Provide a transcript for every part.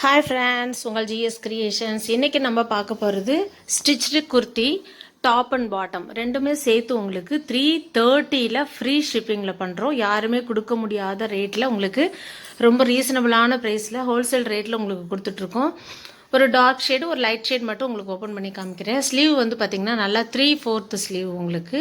Hi friends உங்கள் GS creations இன்றைக்கி நம்ம பார்க்க போகிறது stitched kurti top and bottom ரெண்டுமே சேர்த்து உங்களுக்கு த்ரீ தேர்ட்டியில் ஃப்ரீ ஷிப்பிங்கில் பண்ணுறோம் யாருமே கொடுக்க முடியாத ரேட்டில் உங்களுக்கு ரொம்ப ரீசனபிளான ப்ரைஸில் ஹோல்சேல் ரேட்டில் உங்களுக்கு கொடுத்துட்ருக்கோம் ஒரு டார்க் ஷேடு ஒரு லைட் ஷேட் மட்டும் உங்களுக்கு ஓப்பன் பண்ணி காமிக்கிறேன். ஸ்லீவ் வந்து பார்த்தீங்கன்னா நல்லா த்ரீ ஃபோர்த்து ஸ்லீவ் உங்களுக்கு.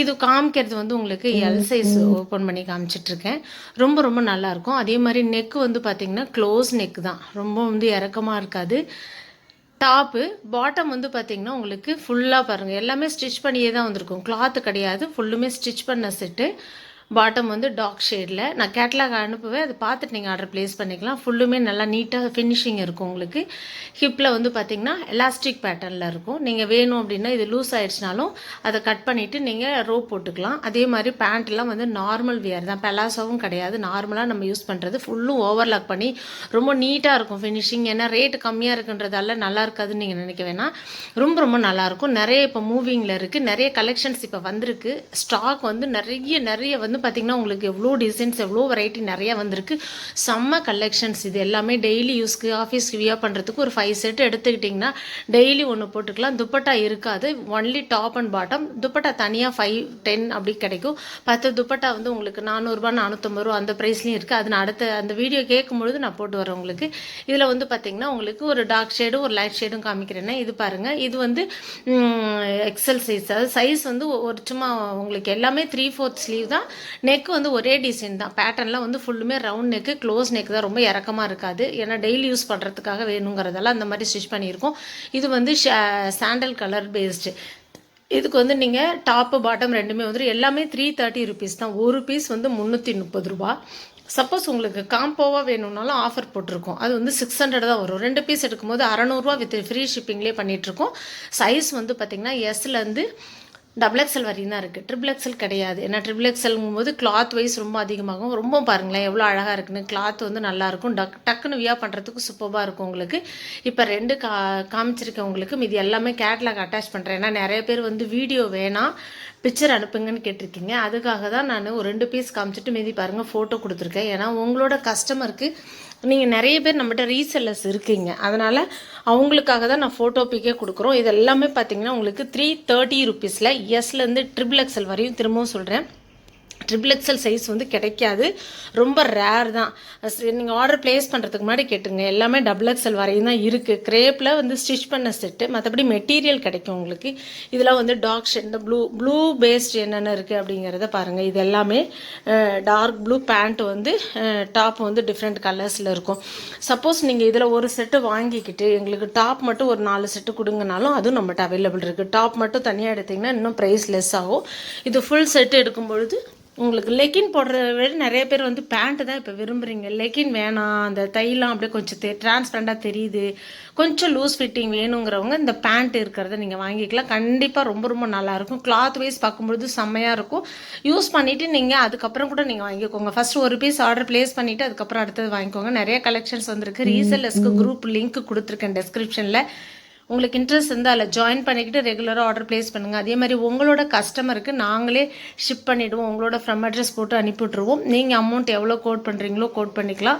இது காமிக்கிறது வந்து உங்களுக்கு எல் சைஸ் ஓப்பன் பண்ணி காமிச்சிட்ருக்கேன். ரொம்ப ரொம்ப நல்லாயிருக்கும் அதே மாதிரி நெக் வந்து பார்த்தீங்கன்னா க்ளோஸ் நெக் தான். ரொம்ப வந்து இறக்கமாக இருக்காது. டாப்பு பாட்டம் வந்து பார்த்தீங்கன்னா உங்களுக்கு ஃபுல்லாக பாருங்கள் எல்லாமே ஸ்டிச் பண்ணியே தான் வந்திருக்கும். கிளாத்து கிடையாது. ஃபுல்லுமே ஸ்டிச் பண்ண செட்டு பாட்டம் வந்து டார்க் ஷேடில் நான் கேட்லாக் அனுப்புவேன். அதை பார்த்துட்டு நீங்கள் ஆர்டர் ப்ளேஸ் பண்ணிக்கலாம். ஃபுல்லுமே நல்லா நீட்டாக ஃபினிஷிங் இருக்கும் உங்களுக்கு. ஹிப்பில் வந்து பார்த்தீங்கன்னா எலாஸ்டிக் பேட்டர்னில் இருக்கும். நீங்கள் வேணும் அப்படின்னா இது லூஸ் ஆயிடுச்சுனாலும் அதை கட் பண்ணிவிட்டு நீங்கள் ரோப் போட்டுக்கலாம். அதே மாதிரி பேண்ட்லாம் வந்து நார்மல் வியர் தான். பெலாசோவும் கிடையாது. நார்மலாக நம்ம யூஸ் பண்ணுறது ஃபுல்லும் ஓவர்லாக் பண்ணி ரொம்ப நீட்டாக இருக்கும் ஃபினிஷிங் ஏன்னா ரேட்டு கம்மியாக இருக்குன்றதால நல்லா இருக்காதுன்னு நீங்கள் நினைக்க வேணாம். ரொம்ப ரொம்ப நல்லாயிருக்கும் நிறைய இப்போ மூவிங்கில் இருக்குது நிறைய கலெக்ஷன்ஸ் இப்போ வந்திருக்கு. ஸ்டாக் வந்து நிறைய நிறைய வந்து பார்த்திங்கன்னா உங்களுக்கு எவ்வளோ டிசைன்ஸ் எவ்வளோ வெரைட்டி நிறையா வந்திருக்கு. செம்ம கலெக்ஷன்ஸ் இது எல்லாமே டெய்லி யூஸ்க்கு ஆஃபீஸ்க்கு வியர் பண்ணுறதுக்கு ஒரு ஃபைவ் செட் எடுத்துக்கிட்டிங்கன்னா டெய்லி ஒன்று போட்டுக்கலாம். துப்பட்டா இருக்காது. Only top and bottom dupatta தனியாக ஃபைவ் டென் அப்படி கிடைக்கும். பத்து துப்பட்டா வந்து உங்களுக்கு நானூறுரூபா நானூற்றம்பது ரூபா அந்த ப்ரைஸ்லையும் இருக்குது அது நான் அடுத்த அந்த வீடியோ கேட்கும்பொழுது நான் போட்டு வரேன் உங்களுக்கு. இதில் வந்து பார்த்திங்கன்னா உங்களுக்கு ஒரு டார்க் ஷேடும் ஒரு லைட் ஷேடும் காமிக்கிறேன்னா இது பாருங்கள் இது வந்து எக்ஸல் சைஸ் அதாவது சைஸ் வந்து ஒரு சும்மா உங்களுக்கு எல்லாமே த்ரீ ஃபோர்த் ஸ்லீவ் தான். நெக் வந்து ஒரே டிசைன் தான். பேட்டர்னில் வந்து ஃபுல்லுமே ரவுண்ட் நெக்கு க்ளோஸ் நெக் தான். ரொம்ப இறக்கமாக இருக்காது. ஏன்னா டெய்லி யூஸ் பண்ணுறதுக்காக வேணுங்கிறதெல்லாம் அந்த மாதிரி ஸ்டிச் பண்ணியிருக்கோம். இது வந்து சாண்டல் கலர் பேஸ்டு இதுக்கு வந்து நீங்கள் டாப்பு பாட்டம் ரெண்டுமே வந்து எல்லாமே த்ரீ தேர்ட்டி ருபீஸ் தான். ஒரு பீஸ் வந்து முந்நூற்றி முப்பது ரூபா. சப்போஸ் உங்களுக்கு காம்போவாக வேணும்னாலும் ஆஃபர் போட்டிருக்கோம். அது வந்து சிக்ஸ் ஹண்ட்ரட் தான் வரும். ரெண்டு பீஸ் எடுக்கும்போது அறநூறுவா வித் ஃப்ரீ ஷிப்பிங்லேயே பண்ணிகிட்ருக்கோம் சைஸ் வந்து பார்த்திங்கன்னா எஸ்லேருந்து டபுள் எக்ஸல் வரையும் தான் இருக்குது ட்ரிபிள் எக்ஸல் கிடையாது. ஏன்னா ட்ரிபிள் எக்ஸல்ங்கும் போது கிளாத் வைஸ் ரொம்ப அதிகமாகும். ரொம்ப பாருங்களேன் எவ்வளோ அழகாக இருக்குன்னு. கிளாத் வந்து நல்லாயிருக்கும் டக் டக்குன்னு வியா பண்ணுறதுக்கு சூப்பராக இருக்கும் உங்களுக்கு. இப்போ ரெண்டு கா காமிச்சிருக்கேன் உங்களுக்கு. மீதி எல்லாமே கேட்லாக் அட்டாச் பண்ணுறேன் ஏன்னா நிறைய பேர் வந்து வீடியோ வேணாம். பிக்சர் அனுப்புங்கன்னு கேட்டிருக்கீங்க. அதுக்காக தான் நான் ஒரு ரெண்டு பீஸ் காமிச்சிட்டு மீதி பாருங்கள் ஃபோட்டோ கொடுத்துருக்கேன். ஏன்னா உங்களோட கஸ்டமருக்கு நீங்கள் நிறைய பேர் நம்மகிட்ட ரீசெல்லர்ஸ் இருக்கீங்க. அதனால் அவங்களுக்காக தான் நான் ஃபோட்டோ பிக்கே கொடுக்குறோம். இது எல்லாமே பார்த்தீங்கன்னா உங்களுக்கு த்ரீ தேர்ட்டி ருபீஸில் எஸ்லேருந்து ட்ரிபிள் எக்ஸல் வரையும் திரும்பவும் சொல்கிறேன் ட்ரிபிள் எக்ஸல் சைஸ் வந்து கிடைக்காது. ரொம்ப ரேர் தான். நீங்கள் ஆர்டர் ப்ளேஸ் பண்ணுறதுக்கு முன்னாடி கேட்டுங்க எல்லாமே டபுள் எக்ஸல் வரையும் தான் இருக்குது க்ரேப்பில் வந்து ஸ்டிச் பண்ண செட்டு மற்றபடி மெட்டீரியல் கிடைக்கும் உங்களுக்கு. இதெல்லாம் வந்து டார்க் ஷேட் இந்த ப்ளூ ப்ளூ பேஸ்ட் என்னென்ன இருக்குது அப்படிங்கிறத பாருங்கள் இது எல்லாமே டார்க் ப்ளூ பேண்ட் வந்து டாப் வந்து டிஃப்ரெண்ட் கலர்ஸில் இருக்கும். சப்போஸ் நீங்கள் இதில் ஒரு செட்டு வாங்கிக்கிட்டு எங்களுக்கு டாப் மட்டும் ஒரு நாலு செட்டு கொடுங்கனாலும் அதுவும் நம்மகிட்ட அவைலபிள் இருக்குது டாப் மட்டும் தனியாக எடுத்திங்கன்னா இன்னும் ப்ரைஸ் லெஸ் ஆகும். இது ஃபுல் செட்டு எடுக்கும் பொழுது உங்களுக்கு லெக்கின் போடுற விட நிறைய பேர் வந்து பேண்ட்டு தான் இப்போ விரும்புகிறீங்க லெக்கின் வேணாம். அந்த தைலாம் அப்படியே கொஞ்சம் தெ டிரான்ஸ்பரண்டாக தெரியுது. கொஞ்சம் லூஸ் ஃபிட்டிங் வேணுங்கிறவங்க இந்த பேண்ட் இருக்கிறத நீங்கள் வாங்கிக்கலாம். கண்டிப்பாக ரொம்ப ரொம்ப நல்லாயிருக்கும் கிளாத் வைஸ் பார்க்கும்பொழுது செம்மையாக இருக்கும். யூஸ் பண்ணிவிட்டு நீங்கள் அதுக்கப்புறம் கூட நீங்கள் வாங்கிக்கோங்க. ஃபஸ்ட் ஒரு பீஸ் ஆர்டர் ப்ளேஸ் பண்ணிவிட்டு அதுக்கப்புறம் அடுத்தது வாங்கிக்கோங்க. நிறைய கலெக்ஷன்ஸ் வந்திருக்கு. ரீசெல்லர்ஸ்க்கு குரூப் லிங்க் கொடுத்துருக்கேன் டெஸ்கிரிப்ஷனில் உங்களுக்கு இன்ட்ரெஸ்ட் இருந்தால் அதில் ஜாயின் பண்ணிக்கிட்டு ரெகுலராக ஆர்டர் ப்ளேஸ் பண்ணுங்கள் அதே மாதிரி உங்களோட கஸ்டமருக்கு நாங்களே ஷிப் பண்ணிவிடுவோம் உங்களோட ஃப்ரம் அட்ரஸ் போட்டு அனுப்பிவிட்ருவோம் நீங்கள் அமௌண்ட் எவ்வளோ கோட் பண்ணுறீங்களோ கோட் பண்ணிக்கலாம்.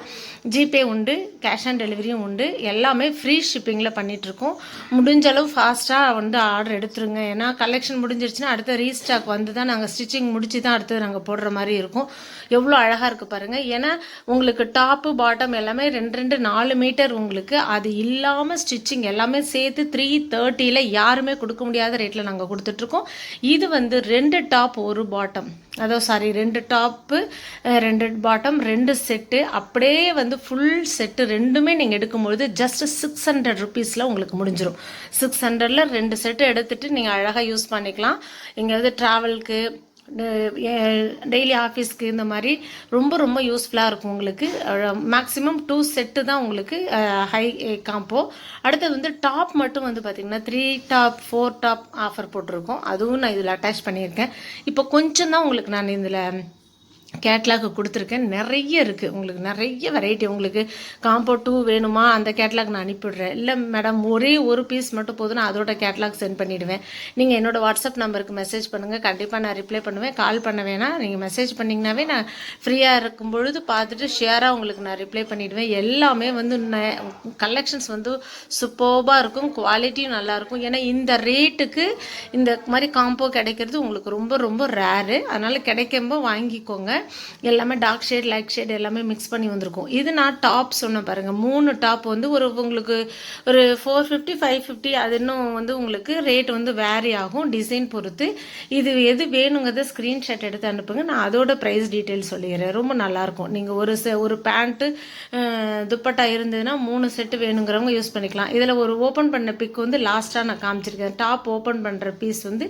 ஜிபே உண்டு கேஷ் ஆன் டெலிவரியும் உண்டு. எல்லாமே ஃப்ரீ ஷிப்பிங்கில் பண்ணிகிட்ருக்கோம் முடிஞ்ச அளவு ஃபாஸ்ட்டாக வந்து ஆர்டர் எடுத்துருங்க. ஏன்னா கலெக்ஷன் முடிஞ்சிருச்சுன்னா அடுத்த ரீஸ்டாக் வந்து தான் நாங்கள் ஸ்டிச்சிங் முடிச்சு தான் அடுத்தது நாங்கள் போடுற மாதிரி இருக்கும். எவ்வளோ அழகாக இருக்குது பாருங்கள் ஏன்னா உங்களுக்கு டாப்பு பாட்டம் எல்லாமே ரெண்டு ரெண்டு நாலு மீட்டர் உங்களுக்கு அது இல்லாமல் ஸ்டிச்சிங் எல்லாமே சேர்த்து சேர்த்து த்ரீ தேர்ட்டியில் யாருமே கொடுக்க முடியாத ரேட்டில் நாங்கள் கொடுத்துட்ருக்கோம். இது வந்து ரெண்டு டாப் ஒரு பாட்டம் அதோ சாரி ரெண்டு டாப்பு ரெண்டு பாட்டம் ரெண்டு செட்டு அப்படியே வந்து ஃபுல் செட்டு ரெண்டுமே நீங்கள் எடுக்கும்பொழுது ஜஸ்ட் சிக்ஸ் ஹண்ட்ரட் ருபீஸில் உங்களுக்கு முடிஞ்சிடும் சிக்ஸ் ஹண்ட்ரடில் ரெண்டு செட்டு எடுத்துகிட்டு நீங்கள் அழகாக யூஸ் பண்ணிக்கலாம். எங்கேயாவது ட்ராவலுக்கு டெய்லி ஆஃபீஸ்க்கு இந்த மாதிரி ரொம்ப ரொம்ப யூஸ்ஃபுல்லாக இருக்கும் உங்களுக்கு. மேக்ஸிமம் டூ செட்டு தான் உங்களுக்கு ஹை காம்போ அடுத்தது வந்து டாப் மட்டும் வந்து பார்த்திங்கன்னா three top four top offer போட்டிருக்கோம். அதுவும் நான் இதில் அட்டாச் பண்ணியிருக்கேன். இப்போ கொஞ்சம் தான் உங்களுக்கு நான் இதில் கேட்லாக் கொடுத்துருக்கேன். நிறைய இருக்குது உங்களுக்கு நிறைய வெரைட்டி உங்களுக்கு காம்போ டூ வேணுமா? அந்த கேட்லாக் நான் அனுப்பிவிடுறேன். இல்லை மேடம் ஒரே ஒரு பீஸ் மட்டும் போதும். நான் அதோட கேட்லாக் சென்ட் பண்ணிவிடுவேன் நீங்கள் என்னோடய வாட்ஸ்அப் நம்பருக்கு மெசேஜ் பண்ணுங்கள் கண்டிப்பாக நான் ரிப்ளை பண்ணுவேன். கால் பண்ண வேணாம். நீங்கள் மெசேஜ் பண்ணிங்கனாவே நான் ஃப்ரீயாக இருக்கும் பொழுது பார்த்துட்டு ஷேராக உங்களுக்கு நான் ரிப்ளை பண்ணிவிடுவேன் எல்லாமே வந்து கலெக்ஷன்ஸ் வந்து சூப்பர்பாக இருக்கும். குவாலிட்டியும் நல்லாயிருக்கும் ஏன்னா இந்த ரேட்டுக்கு இந்த மாதிரி காம்போ கிடைக்கிறது உங்களுக்கு ரொம்ப ரொம்ப ரேரு அதனால் கிடைக்கும்போது வாங்கிக்கோங்க. எல்லாமே டார்க் ஷேட் லைட் ஷேட் எல்லாமே மிக்ஸ் பண்ணி வந்திருக்கும். இது நான் டாப் சொன்னேன் பாருங்கள் மூணு டாப் வந்து ஒரு உங்களுக்கு ஒரு ஃபோர் ஃபிஃப்டி ஃபைவ் ஃபிஃப்டி அது இன்னும் வந்து உங்களுக்கு ரேட் வந்து வேரி ஆகும். டிசைன் பொறுத்து இது எது வேணுங்கிறத ஸ்க்ரீன்ஷாட் எடுத்து அனுப்புங்க. நான் அதோட ப்ரைஸ் டீட்டெயில் சொல்லிடுறேன். ரொம்ப நல்லாயிருக்கும். நீங்கள் ஒரு செ ஒரு பேண்ட்டு துப்பட்டா இருந்ததுன்னா மூணு செட்டு வேணுங்கிறவங்க யூஸ் பண்ணிக்கலாம். இதில் ஒரு ஓப்பன் பண்ண பிக் வந்து லாஸ்ட்டாக நான் காமிச்சிருக்கேன். டாப் ஓப்பன் பண்ணுற பீஸ் வந்து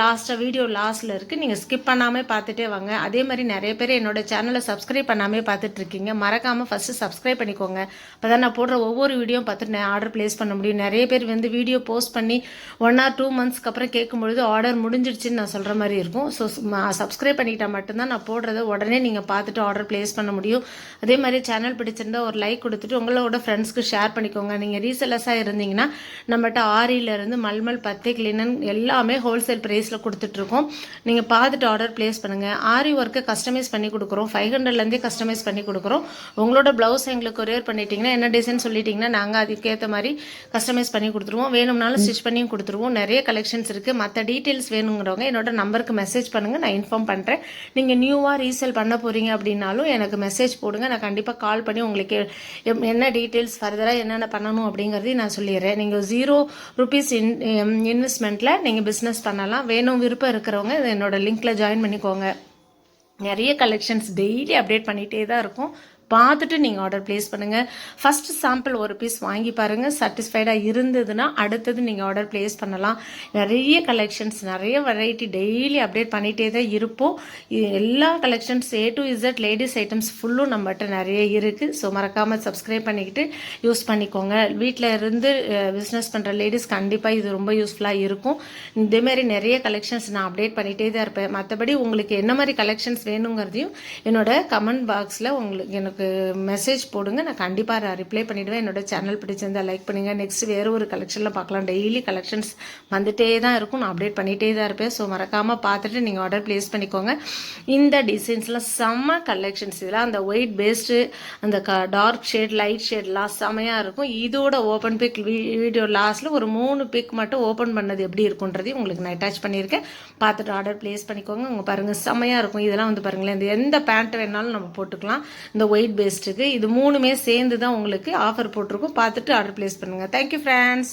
லாஸ்ட்டாக வீடியோ லாஸ்ட்டில் இருக்குது நீங்கள் ஸ்கிப் பண்ணாமல் பார்த்துட்டே வாங்க. அதே மாதிரி நிறைய நிறைய பேர் என்னோட சேனலை சப்ஸ்கிரைப் பண்ணாமே பார்த்துட்ருக்கீங்க. மறக்காமல் ஃபஸ்ட்டு சப்ஸ்கிரைப் பண்ணிக்கோங்க. அப்போ தான் நான் போடுற ஒவ்வொரு வீடியோ பார்த்துட்டு நான் ஆர்டர் ப்ளேஸ் பண்ண முடியும். நிறைய பேர் வந்து வீடியோ போஸ்ட் பண்ணி ஒன் ஆர் டூ மந்த்ஸ்க்கு அப்புறம் கேட்கும்பொழுது ஆர்டர் முடிஞ்சிடுச்சுன்னு நான் சொல்கிற மாதிரி இருக்கும். ஸோ சப்ஸ்கிரைப் பண்ணிக்கிட்டால் மட்டும்தான் நான் போடுறத உடனே நீங்கள் பார்த்துட்டு ஆர்டர் ப்ளேஸ் பண்ண முடியும். அதே மாதிரி சேனல் பிடிச்சிருந்தா ஒரு லைக் கொடுத்துட்டு உங்களோட ஃப்ரெண்ட்ஸ்க்கு ஷேர் பண்ணிக்கோங்க. நீங்கள் ரீசெல்லஸாக இருந்தீங்கன்னா நம்மகிட்ட ஆரியிலேருந்து மல்மல் பத்தே கிளினன் எல்லாமே ஹோல்சேல் ப்ரைஸில் கொடுத்துட்ருக்கோம். நீங்கள் பார்த்துட்டு ஆர்டர் ப்ளேஸ் பண்ணுங்கள் ஆரி ஒர்க்கு கஸ்டமைஸ் பண்ணி கொடுக்குறோம். ஃபைவ் ஹண்ட்ரட்லேருந்தே கஸ்டமைஸ் பண்ணி கொடுக்குறோம். உங்களோட ப்ளவுஸ் எங்களுக்கு கொரியர் பண்ணிட்டீங்கன்னா என்ன டிசைன் சொல்லிட்டீங்கன்னா நாங்கள் அதுக்கேற்ற மாதிரி கஸ்டமைஸ் பண்ணி கொடுத்துருவோம். வேணும்னாலும் ஸ்டிச் பண்ணியும் கொடுத்துருவோம். நிறைய கலெக்ஷன்ஸ் இருக்குது மற்ற டீட்டெயில்ஸ் வேணுங்கிறவங்க என்னோட நம்பருக்கு மெசேஜ் பண்ணுங்கள் நான் இன்ஃபார்ம் பண்ணுறேன் நீங்கள் நியூவாக ரீசேல் பண்ண போகிறீங்க அப்படின்னாலும் எனக்கு மெசேஜ் போடுங்க. நான் கண்டிப்பாக கால் பண்ணி உங்களுக்கு என்ன டீட்டெயில்ஸ் ஃபர்தராக என்னென்ன பண்ணணும் அப்படிங்கிறதையும் நான் சொல்லிடுறேன். நீங்கள் ஜீரோ ருபீஸ் இன் இன்வெஸ்ட்மெண்ட்டில் நீங்கள் பிஸ்னஸ் பண்ணலாம். வேணும் விருப்பம் இருக்கிறவங்க என்னோட லிங்க்கில் ஜாயின் பண்ணிக்கோங்க. நிறைய கலெக்ஷன்ஸ் டெய்லி அப்டேட் பண்ணிகிட்டே தான் இருக்கும். பார்த்துட்டு நீங்கள் ஆர்டர் ப்ளேஸ் பண்ணுங்கள் ஃபஸ்ட்டு சாம்பிள் ஒரு பீஸ் வாங்கி பாருங்கள் சாட்டிஸ்ஃபைடாக இருந்ததுன்னா அடுத்தது நீங்கள் ஆர்டர் ப்ளேஸ் பண்ணலாம். நிறைய கலெக்ஷன்ஸ் நிறைய வெரைட்டி டெய்லி அப்டேட் பண்ணிகிட்டே தான் இருப்போம். எல்லா collections A to Z ladies items ஃபுல்லும் நம்மகிட்ட நிறைய இருக்குது ஸோ மறக்காமல் சப்ஸ்கிரைப் பண்ணிக்கிட்டு யூஸ் பண்ணிக்கோங்க. வீட்டில் இருந்து பிஸ்னஸ் பண்ணுற லேடிஸ் கண்டிப்பாக இது ரொம்ப யூஸ்ஃபுல்லாக இருக்கும். இதேமாரி நிறைய கலெக்ஷன்ஸ் நான் அப்டேட் பண்ணிகிட்டே தான் இருப்பேன். மற்றபடி உங்களுக்கு என்ன மாதிரி கலெக்ஷன்ஸ் வேணுங்கிறதையும் என்னோட கமெண்ட் பாக்ஸில் உங்களுக்கு எனக்கு மெசேஜ் போடுங்க. நான் கண்டிப்பாக ரிப்ளை பண்ணிவிடுவேன் என்னோட சேனல் பிடிச்சிருந்தா லைக் பண்ணுங்கள் நெக்ஸ்ட் வேறு ஒரு கலெக்ஷனில் பார்க்கலாம். டெய்லி கலெக்ஷன்ஸ் வந்துட்டே தான் இருக்கும். நான் அப்டேட் பண்ணிகிட்டே தான் இருப்பேன். ஸோ மறக்காமல் பார்த்துட்டு நீங்கள் ஆர்டர் ப்ளேஸ் பண்ணிக்கோங்க. இந்த டிசைன்ஸ்லாம் செம்ம கலெக்ஷன்ஸ் இதெல்லாம் அந்த ஒயிட் பேஸ்டு அந்த க டார்க் ஷேட் லைட் ஷேட்லாம் செமையாக இருக்கும். இதோட ஓப்பன் பிக் வீடியோ லாஸ்ட்டில் ஒரு மூணு பிக் மட்டும் ஓப்பன் பண்ணது எப்படி இருக்குன்றதையும் உங்களுக்கு நான் அட்டாச் பண்ணியிருக்கேன். பார்த்துட்டு ஆர்டர் ப்ளேஸ் பண்ணிக்கோங்க. உங்கள் பாருங்கள் செமையாக இருக்கும். இதெல்லாம் வந்து பாருங்களேன். இந்த எந்த பேண்ட் வேணாலும் நம்ம போட்டுக்கலாம். இந்த ஒயிட் ஒயிட் பேஸ்ட்டுக்கு இது மூணுமே சேர்ந்து தான் உங்களுக்கு ஆஃபர் போட்டிருக்கோம். பார்த்துட்டு ஆர்டர் ப்ளேஸ் பண்ணுங்கள் தேங்க்யூ ஃப்ரெண்ட்ஸ்